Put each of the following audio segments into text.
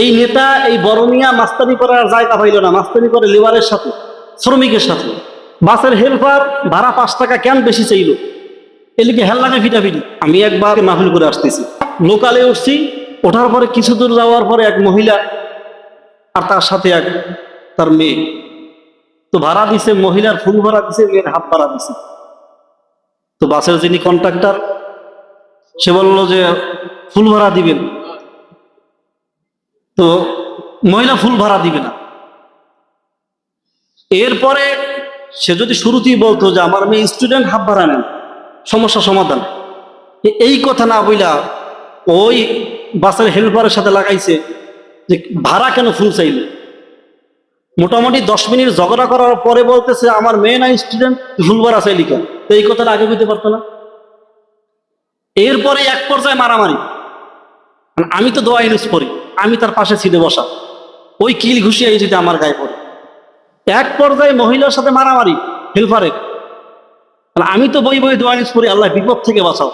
এই নেতা, এই বরমিয়া মাস্তানি করার জায়গা পাইল না, মাস্তানি করে লেবারের সাথে, শ্রমিকের সাথে। বাসের হেল্পার ভাড়া পাঁচ টাকা কেন বেশি চাইল? এলিকে হেল লাগে ফিটাফিটি আমি একবার মাহফিল করে আসতেছি। লোকালে উঠছি, ওঠার পরে কিছু দূর যাওয়ার পরে এক মহিলা আর তার সাথে এক, তার মেয়ে। তো ভাড়া দিছে, মহিলার ফুল ভাড়া দিছে, মেয়ের হাফ ভাড়া দিছে। তো বাসের যিনি কন্ট্রাক্টর সে বলল যে, ফুল ভাড়া দিবেন। তো মহিলা ফুল ভাড়া দিবে না। এরপরে সে যদি শুরুতেই বলতো যে আমার মেয়ে স্টুডেন্ট হাফ ভাড়া নেন, সমস্যা সমাধান। এই কথা না বইলা ওই বাসের হেল্পারের সাথে লাগাইছে যে ভাড়া কেন ফুল চাইলে? মোটামুটি দশ মিনিট ঝগড়া করার পরে বলতেছে, আমার মেয়ে না স্টুডেন্ট ফুল ভাড়া চাইলি কেন? এই কথাটা আগে বুঝতে পারতো না। এরপরে এক পর্যায়ে মারামারি। আমি তো দোয়া ইউজ করি। আমি তার পাশে ছিটে বসা। ওই কিল ঘুষিয়ে যদি আমার গায়ে পড়ে। এক পর্যায়ে মহিলার সাথে মারামারি হেল্পারের মানে আমি তো বই বই দোয়া ইউজ করি আল্লাহ বিপদ থেকে বাঁচাও।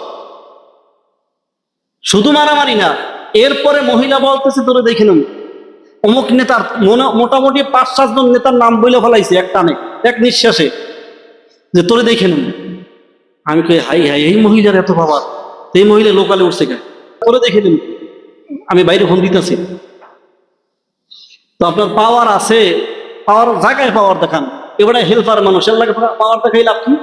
শুধু মারামারি না, এরপরে মহিলা বলতেছে, তোরে দেখে নেব। অমুক নেতার মোটামুটি পাঁচ সাতজন নেতার নাম বইলে ফেলাইছে, এক টানে, এক নিঃশ্বাসে। যে তোরে দেখে নেব। আমি কই, হাই হাই, এই মহিলার এত বাবা এই মহিলা লোকালে উঠছে কেন? তোরে দেখে নেব। আমি বাইরে ফোন দিতেছি। তো আপনার পাওয়ার আছে পাওয়ার জায়গায় পাওয়ার দেখান। এবারে হেল্পার মানুষ, এর পাওয়ার দেখাই লাভ কি?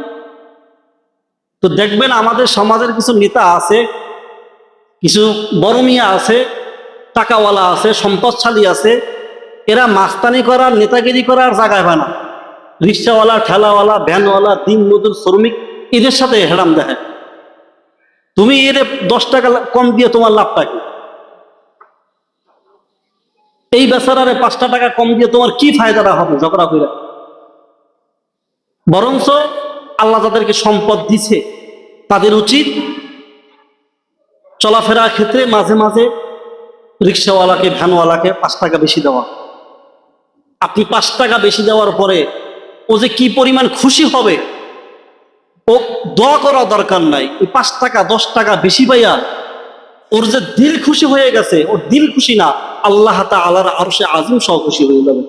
তো দেখবেন আমাদের সমাজের কিছু নেতা আছে, কিছু বড় মিয়া আছে, টাকাওয়ালা আছে, সম্পদশালী আছে, এরা মাস্তানি করার, নেতাগিরি করার জায়গায় পায় না। রিক্সাওয়ালা, ঠেলাওয়ালা, ভ্যানওয়ালা, দিন মজুর, শ্রমিক, এদের সাথে হেরাম দেখে তুমি এর দশ টাকা কম দিয়ে তোমার লাভটা কি? এই বেচারারে পাঁচটা টাকা কম দিয়ে তোমার কি ফায়দাটা হবে ঝগড়া করে? বরঞ্চ আল্লাহ যাদেরকে সম্পদ দিছে, তাদের উচিত চলাফেরার ক্ষেত্রে মাঝে মাঝে রিক্সাওয়ালাকে, ভ্যানওয়ালাকে পাঁচ টাকা বেশি দেওয়া। আপনি পাঁচ টাকা বেশি দেওয়ার পরে ও যে কি পরিমাণ খুশি হবে, ও দোয়া করা দরকার নাই। ওই পাঁচ টাকা, দশ টাকা বেশি পাইয়া ওর যে দিল খুশি হয়ে গেছে, ওর দিল খুশি না, আল্লাহ তালার আরও সে আজম সহ খুশি হয়ে যাবে।